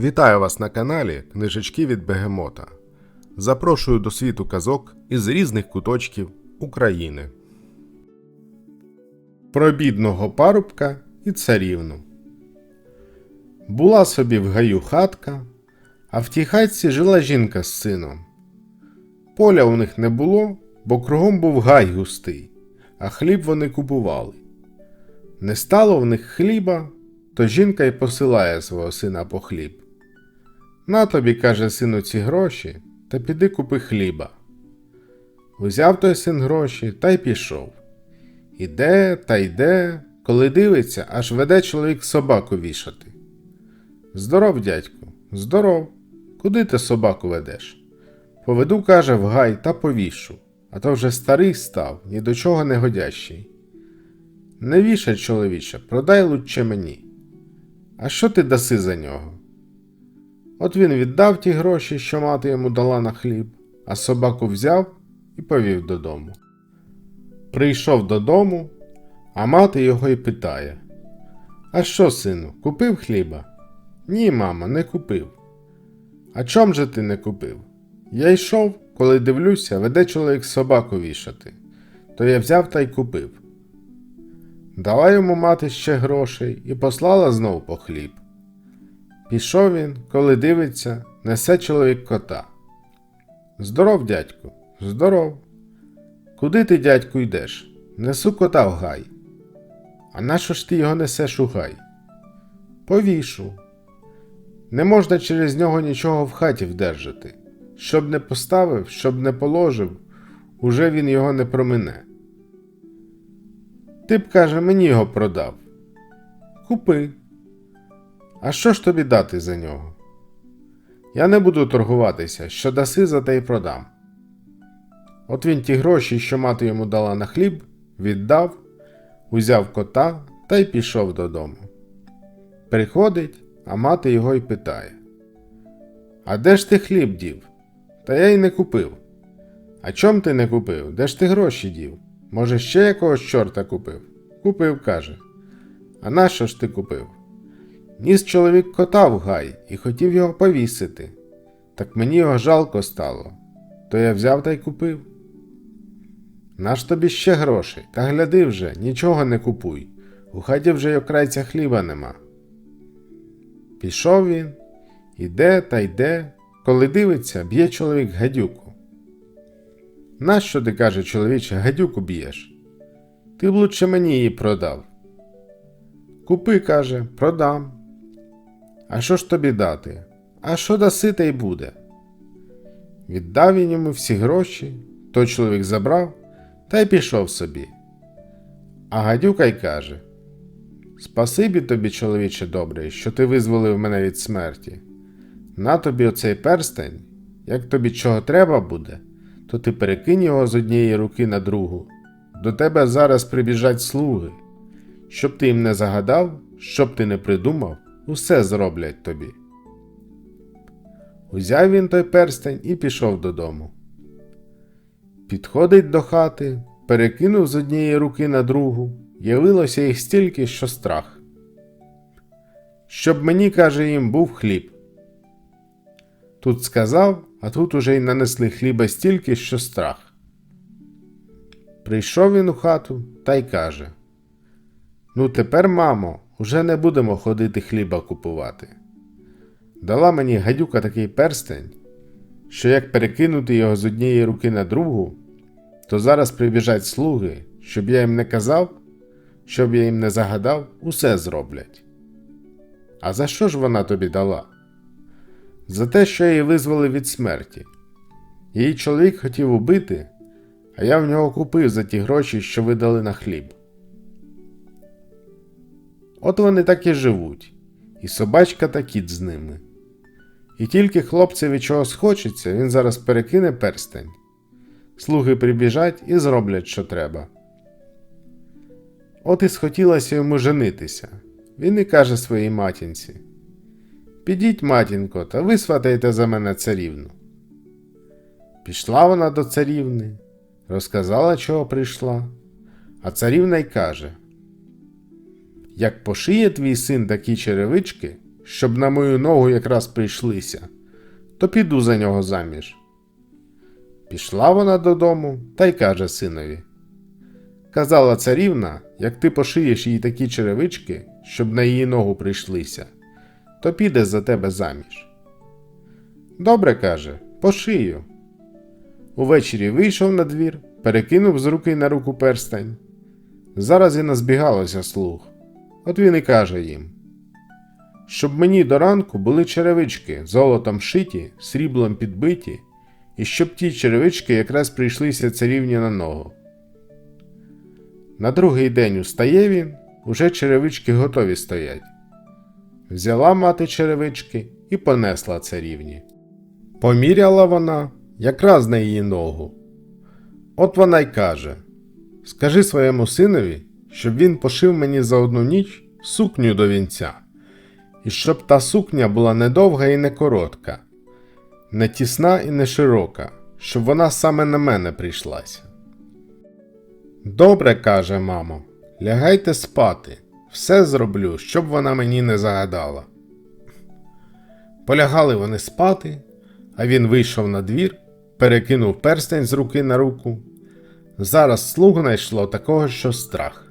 Вітаю вас на каналі Книжечки від Бегемота. Запрошую до світу казок із різних куточків України. Про бідного парубка і царівну. Була собі в гаю хатка, а в тій хатці жила жінка з сином. Поля у них не було, бо кругом був гай густий, а хліб вони купували. Не стало в них хліба, то жінка й посилає свого сина по хліб. На тобі, каже сину, ці гроші, та піди купи хліба. Узяв той син гроші та й пішов. Іде та йде, коли дивиться, аж веде чоловік собаку вішати. Здоров, дядьку, здоров. Куди ти собаку ведеш? Поведу, каже, в гай та повішу, а то вже старий став, ні до чого не годящий. Не вішай, чоловіче, продай лучше мені. А що ти даси за нього? От він віддав ті гроші, що мати йому дала на хліб, а собаку взяв і повів додому. Прийшов додому, а мати його й питає: А що, сину, купив хліба? Ні, мама, не купив. А чом же ти не купив? Я йшов, коли дивлюся, веде чоловік собаку вішати, то я взяв та й купив. Дала йому мати ще грошей і послала знов по хліб. Пішов він, коли дивиться, несе чоловік кота. Здоров, дядьку, здоров. Куди ти, дядьку, йдеш? Несу кота в гай. А нащо ж ти його несеш у гай? Повішу. Не можна через нього нічого в хаті вдержати. Щоб не поставив, щоб не положив, уже він його не промине. Ти б, каже, мені його продав. Купи. А що ж тобі дати за нього? Я не буду торгуватися, що даси за те й продам. От він ті гроші, що мати йому дала на хліб, віддав, узяв кота та й пішов додому. Приходить, а мати його й питає: А де ж ти хліб дів? Та я й не купив. А чом ти не купив? Де ж ти гроші дів? Може, ще якогось чорта купив? Купив, каже. А нащо ж ти купив? Ніс чоловік кота в гай і хотів його повісити. Так мені його жалко стало, то я взяв та й купив. Наш тобі ще грошей, та гляди вже, нічого не купуй. У хаті вже й окрайця хліба нема. Пішов він, іде та йде, коли дивиться, б'є чоловік гадюку. Нащо ти, каже чоловіче, гадюку б'єш? Ти б лучше мені її продав. Купи, каже, продам. А що ж тобі дати? А що даси, те й буде. Віддав він йому всі гроші, той чоловік забрав та й пішов собі. А гадюка й каже: Спасибі тобі, чоловіче добрий, що ти визволив мене від смерті. На тобі оцей перстень, як тобі чого треба буде, то ти перекинь його з однієї руки на другу. До тебе зараз прибіжать слуги. Щоб ти їм не загадав, щоб ти не придумав, усе зроблять тобі. Узяв він той перстень і пішов додому. Підходить до хати, перекинув з однієї руки на другу, явилося їх стільки, що страх. Щоб мені, каже їм, був хліб. Тут сказав, а тут уже й нанесли хліба стільки, що страх. Прийшов він у хату та й каже: Ну, тепер, мамо, уже не будемо ходити хліба купувати. Дала мені гадюка такий перстень, що як перекинути його з однієї руки на другу, то зараз прибіжать слуги, щоб я їм не казав, щоб я їм не загадав, усе зроблять. А за що ж вона тобі дала? За те, що її визвали від смерті. Її чоловік хотів убити, а я в нього купив за ті гроші, що ви дали на хліб. От вони так і живуть, і собачка та кіт з ними. І тільки хлопцеві чогось хочеться, він зараз перекине перстень. Слуги прибіжать і зроблять, що треба. От і схотілося йому женитися. Він і каже своїй матінці: Підіть, матінко, та висватайте за мене царівну. Пішла вона до царівни, розказала, чого прийшла, а царівна й каже: Як пошиє твій син такі черевички, щоб на мою ногу якраз прийшлися, то піду за нього заміж. Пішла вона додому та й каже синові. Казала царівна, як ти пошиєш їй такі черевички, щоб на її ногу прийшлися, то піде за тебе заміж. Добре каже, пошию. Увечері вийшов на двір, перекинув з руки на руку перстень. Зараз і назбігалося слуг. От він і каже їм: Щоб мені до ранку були черевички, золотом шиті, сріблом підбиті, і щоб ті черевички якраз прийшлися царівні на ногу. На другий день устає він, уже черевички готові стоять. Взяла мати черевички і понесла царівні. Поміряла вона якраз на її ногу. От вона й каже: Скажи своєму синові, щоб він пошив мені за одну ніч сукню до вінця, і щоб та сукня була не довга і не коротка, не тісна і не широка, щоб вона саме на мене прийшлася. Добре, каже мамо, лягайте спати, все зроблю, щоб вона мені не загадала. Полягали вони спати, а він вийшов на двір, перекинув перстень з руки на руку. Зараз слуг найшло такого, що страх.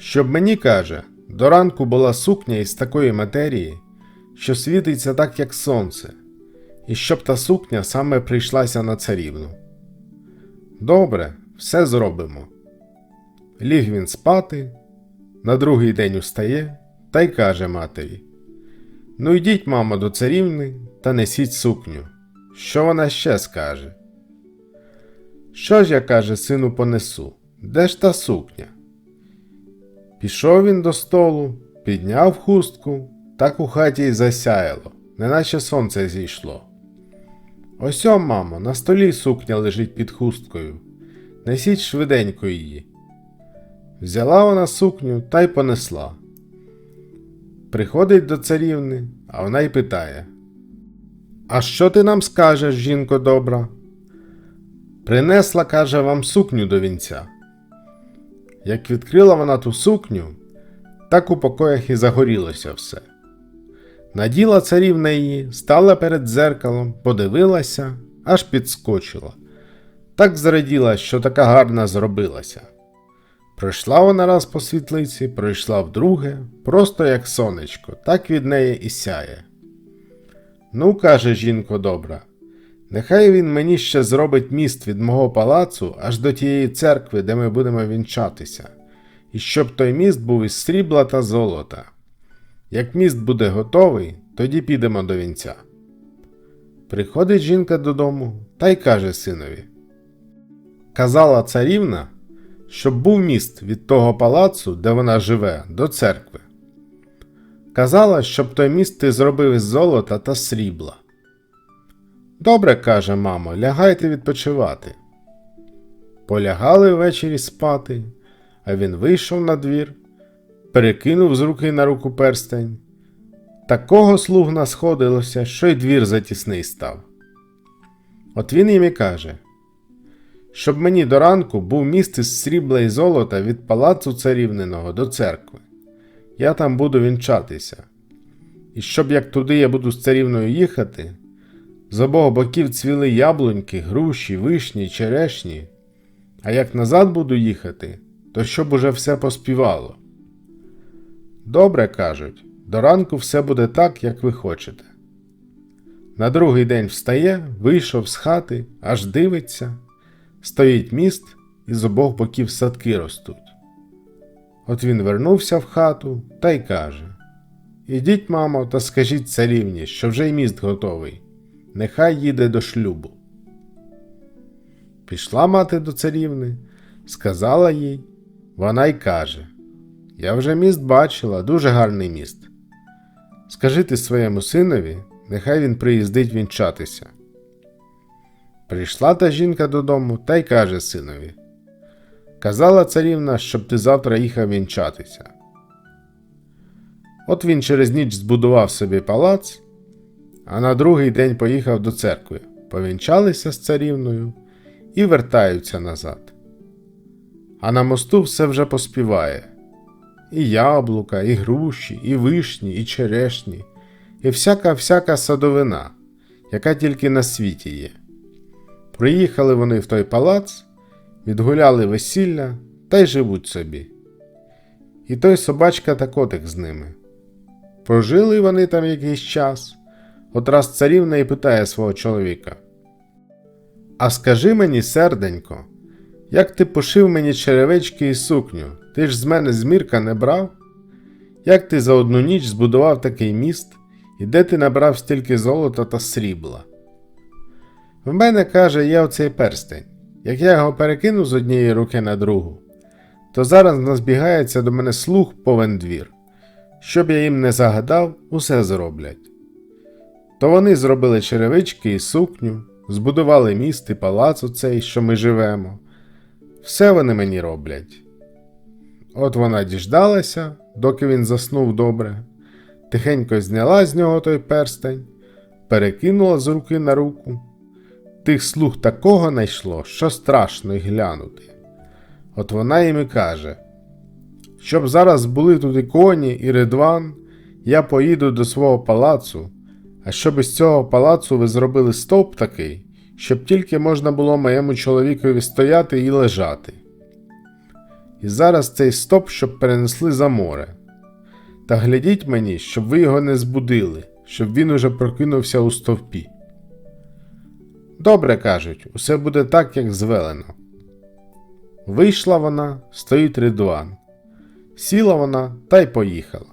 Щоб мені каже, до ранку була сукня із такої матерії, що світиться так, як сонце, і щоб та сукня саме прийшлася на царівну. Добре, все зробимо. Ліг він спати, на другий день устає та й каже матері: Ну йдіть, мамо, до царівни та несіть сукню. Що вона ще скаже? Що ж я, каже, сину, понесу? Де ж та сукня? Пішов він до столу, підняв хустку, так у хаті й засяяло, неначе сонце зійшло. Ось, о, мамо, на столі сукня лежить під хусткою. Несіть швиденько її. Взяла вона сукню та й понесла. Приходить до царівни, а вона й питає: А що ти нам скажеш, жінко добра? Принесла, каже, вам сукню до вінця. Як відкрила вона ту сукню, так у покоях і загорілося все. Наділа царівна її, стала перед дзеркалом, подивилася, аж підскочила. Так зраділа, що така гарна зробилася. Пройшла вона раз по світлиці, пройшла вдруге, просто як сонечко, так від неї і сяє. Ну, каже жінко добра, нехай він мені ще зробить міст від мого палацу аж до тієї церкви, де ми будемо вінчатися, і щоб той міст був із срібла та золота. Як міст буде готовий, тоді підемо до вінця. Приходить жінка додому та й каже синові: Казала царівна, щоб був міст від того палацу, де вона живе, до церкви. Казала, щоб той міст ти зробив із золота та срібла. Добре, каже мамо, лягайте відпочивати. Полягали ввечері спати, а він вийшов на двір, перекинув з руки на руку перстень. Такого слуг насходилося, що й двір затісний став. От він їм і каже щоб мені до ранку був міст із срібла і золота від палацу царівниного до церкви. Я там буду вінчатися. І щоб як туди я буду з царівною їхати, з обох боків цвіли яблуньки, груші, вишні, черешні, а як назад буду їхати, то щоб уже все поспівало. Добре кажуть, до ранку все буде так, як ви хочете. На другий день встає, вийшов з хати, аж дивиться. Стоїть міст, і з обох боків садки ростуть. От він вернувся в хату та й каже: Ідіть, мамо, та скажіть царівні, що вже й міст готовий, нехай їде до шлюбу. Пішла мати до царівни, сказала їй, вона й каже: Я вже міст бачила, дуже гарний міст. Скажи ти своєму синові, нехай він приїздить вінчатися. Прийшла та жінка додому та й каже синові: Казала царівна, щоб ти завтра їхав вінчатися. От він через ніч збудував собі палац, а на другий день поїхав до церкви, повінчалися з царівною і вертаються назад. А на мосту все вже поспіває і яблука, і груші, і вишні, і черешні, і всяка всяка садовина, яка тільки на світі є. Приїхали вони в той палац, відгуляли весілля та й живуть собі. І той собачка та котик з ними. Прожили вони там якийсь час. От раз царівна і питає свого чоловіка. А скажи мені, серденько, як ти пошив мені черевички і сукню, ти ж з мене змірка не брав? Як ти за одну ніч збудував такий міст, і де ти набрав стільки золота та срібла? В мене, каже, є оцей перстень. Як я його перекину з однієї руки на другу, то зараз назбігається до мене слух повен двір. Щоб я їм не загадав, усе зроблять. То вони зробили черевички і сукню, збудували міст і палац оцей, що ми живемо. Все вони мені роблять. От вона діждалася, доки він заснув добре, тихенько зняла з нього той перстень, перекинула з руки на руку. Тих слуг такого найшло, що страшно й глянути. От вона їм і каже: Щоб зараз були тут і коні, і ридван, я поїду до свого палацу, а щоб із цього палацу ви зробили стовп такий, щоб тільки можна було моєму чоловікові стояти і лежати. І зараз цей стоп, щоб перенесли за море. Та глядіть мені, щоб ви його не збудили, щоб він уже прокинувся у стовпі. Добре кажуть, усе буде так, як звелено. Вийшла вона, стоїть ридуан. Сіла вона та й поїхала.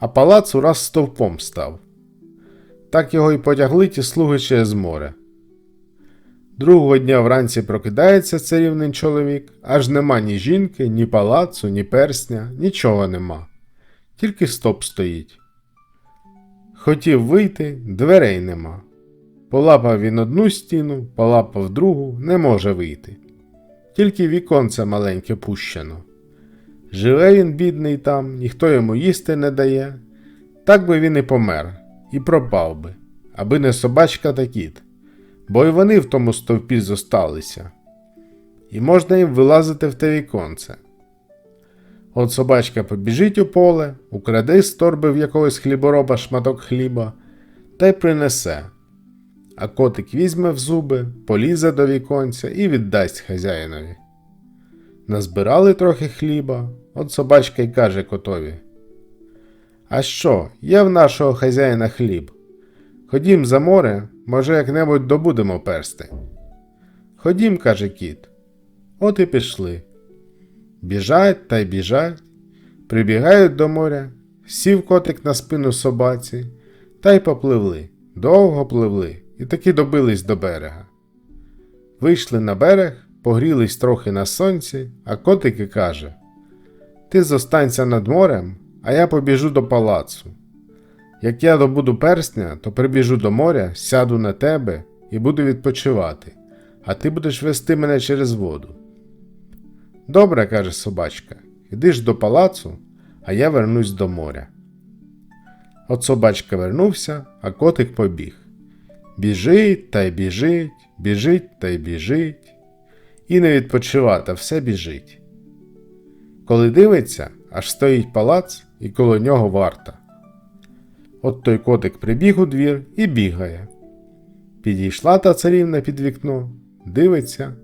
А палац ураз стовпом став. Так його й потягли ті слуги через море. Другого дня вранці прокидається царівний чоловік, аж нема ні жінки, ні палацу, ні персня, нічого нема. Тільки стоп стоїть. Хотів вийти, дверей нема. Полапав він одну стіну, полапав другу, не може вийти. Тільки віконце маленьке пущено. Живе він, бідний там, ніхто йому їсти не дає. Так би він і помер, і пропав би, аби не собачка та кіт, бо й вони в тому стовпі зосталися. І можна їм вилазити в те віконце. От собачка побіжить у поле, украде з торби в якогось хлібороба шматок хліба та й принесе. А котик візьме в зуби, полізе до віконця і віддасть хазяїнові. Назбирали трохи хліба, от собачка й каже котові. А що, є в нашого хазяїна хліб? Ходім за море, може, як-небудь добудемо перстень. Ходім, каже кіт. От і пішли. Біжать та й біжать, прибігають до моря, сів котик на спину собаці, та й попливли, довго пливли і таки добились до берега. Вийшли на берег, погрілись трохи на сонці, а котик і каже: Ти зостанься над морем, а я побіжу до палацу. Як я добуду персня, то прибіжу до моря, сяду на тебе і буду відпочивати, а ти будеш вести мене через воду. Добре, каже собачка, іди ж до палацу, а я вернусь до моря. От собачка вернувся, а котик побіг. Біжить та й біжить, біжить та й біжить, і не відпочивати, все біжить. Коли дивиться, аж стоїть палац і коло нього варта. От той котик прибіг у двір і бігає. Підійшла та царівна під вікно, дивиться,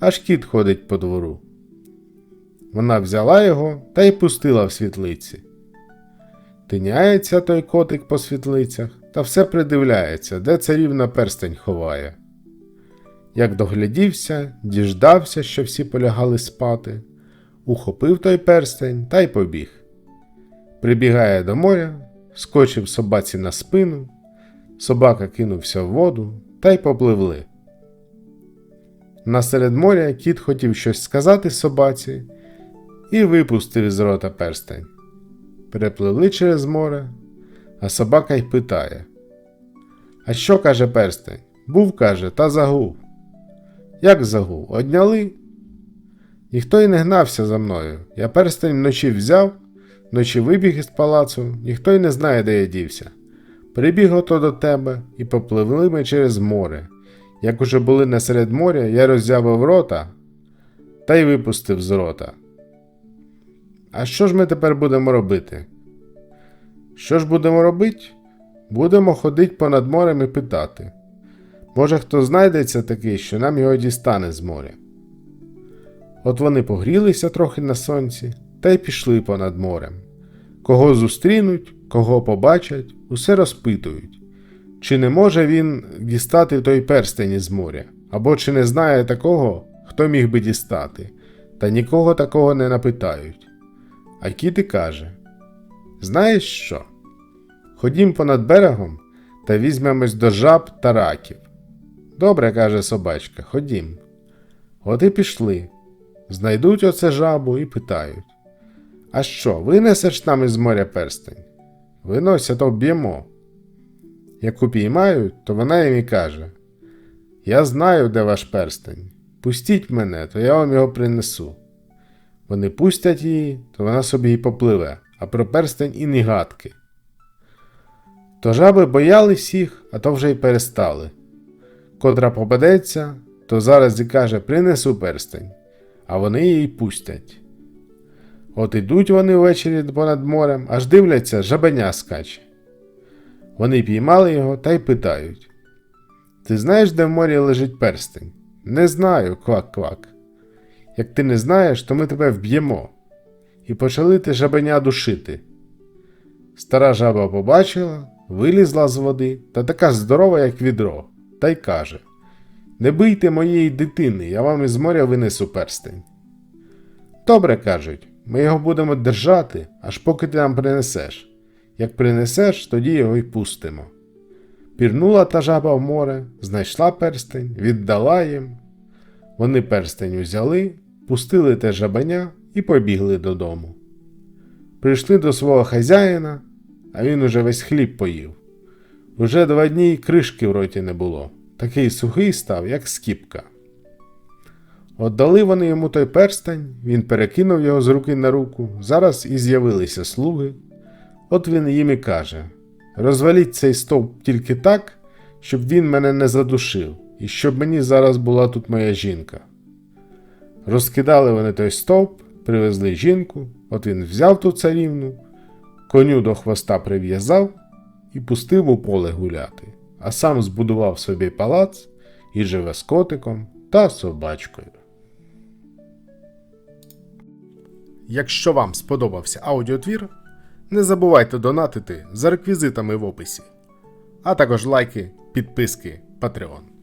аж кіт ходить по двору. Вона взяла його та й пустила в світлиці. Тиняється той котик по світлицях та все придивляється, де царівна перстень ховає. Як доглядівся, діждався, що всі полягали спати, ухопив той перстень та й побіг. Прибігає до моря, скочив собаці на спину, собака кинувся в воду та й попливли. Насеред моря кіт хотів щось сказати собаці і випустив з рота перстень. Перепливли через море, а собака й питає. А що каже перстень? Був, каже, та загув. Як загув? Одняли? Ніхто й не гнався за мною. Я перстень вночі взяв, вночі вибіг із палацу, ніхто й не знає, де я дівся. Прибіг ото до тебе і попливли ми через море. Як уже були насеред моря, я роззявив рота та й випустив з рота. А що ж ми тепер будемо робити? Що ж будемо робити? Будемо ходить понад морем і питати. Може, хто знайдеться такий, що нам його дістане з моря. От вони погрілися трохи на сонці та й пішли понад морем. Кого зустрінуть, кого побачать, усе розпитують, чи не може він дістати той перстень із моря, або чи не знає такого, хто міг би дістати, та нікого такого не напитають. А Кіти каже: Знаєш що? Ходім понад берегом та візьмемось до жаб та раків. Добре, каже собачка, ходім. От і пішли. Знайдуть оце жабу і питають: А що, винесеш нам із моря перстень? Винось, то вб'ємо. Як упіймають, то вона їм і каже: Я знаю, де ваш перстень. Пустіть мене, то я вам його принесу. Вони пустять її, то вона собі й попливе, а про перстень і ні гадки. То жаби боялись їх, а то вже й перестали. Котра попадеться, то зараз і каже принесу перстень, а вони її пустять. От ідуть вони ввечері понад морем, аж дивляться, жабеня скаче. Вони піймали його та й питають: Ти знаєш, де в морі лежить перстень? Не знаю, квак-квак. Як ти не знаєш, то ми тебе вб'ємо. І почали ти жабеня душити. Стара жаба побачила, вилізла з води та така здорова, як відро, та й каже: Не бийте моєї дитини, я вам із моря винесу перстень. Добре кажуть, ми його будемо держати, аж поки ти нам принесеш. Як принесеш, тоді його й пустимо. Пірнула та жаба в море, знайшла перстень, віддала їм. Вони перстень узяли, пустили те жабеня і побігли додому. Прийшли до свого хазяїна, а він уже весь хліб поїв. Уже два дні кришки в роті не було, такий сухий став, як скіпка. Отдали вони йому той перстень, він перекинув його з руки на руку, зараз і з'явилися слуги. От він їм і каже: розваліть цей стовп тільки так, щоб він мене не задушив, і щоб мені зараз була тут моя жінка. Розкидали вони той стовп, привезли жінку, от він взяв ту царівну, коню до хвоста прив'язав і пустив у поле гуляти, а сам збудував собі палац і живе з котиком та собачкою. Якщо вам сподобався аудіотвір, не забувайте донатити за реквізитами в описі, а також лайки, підписки, Patreon.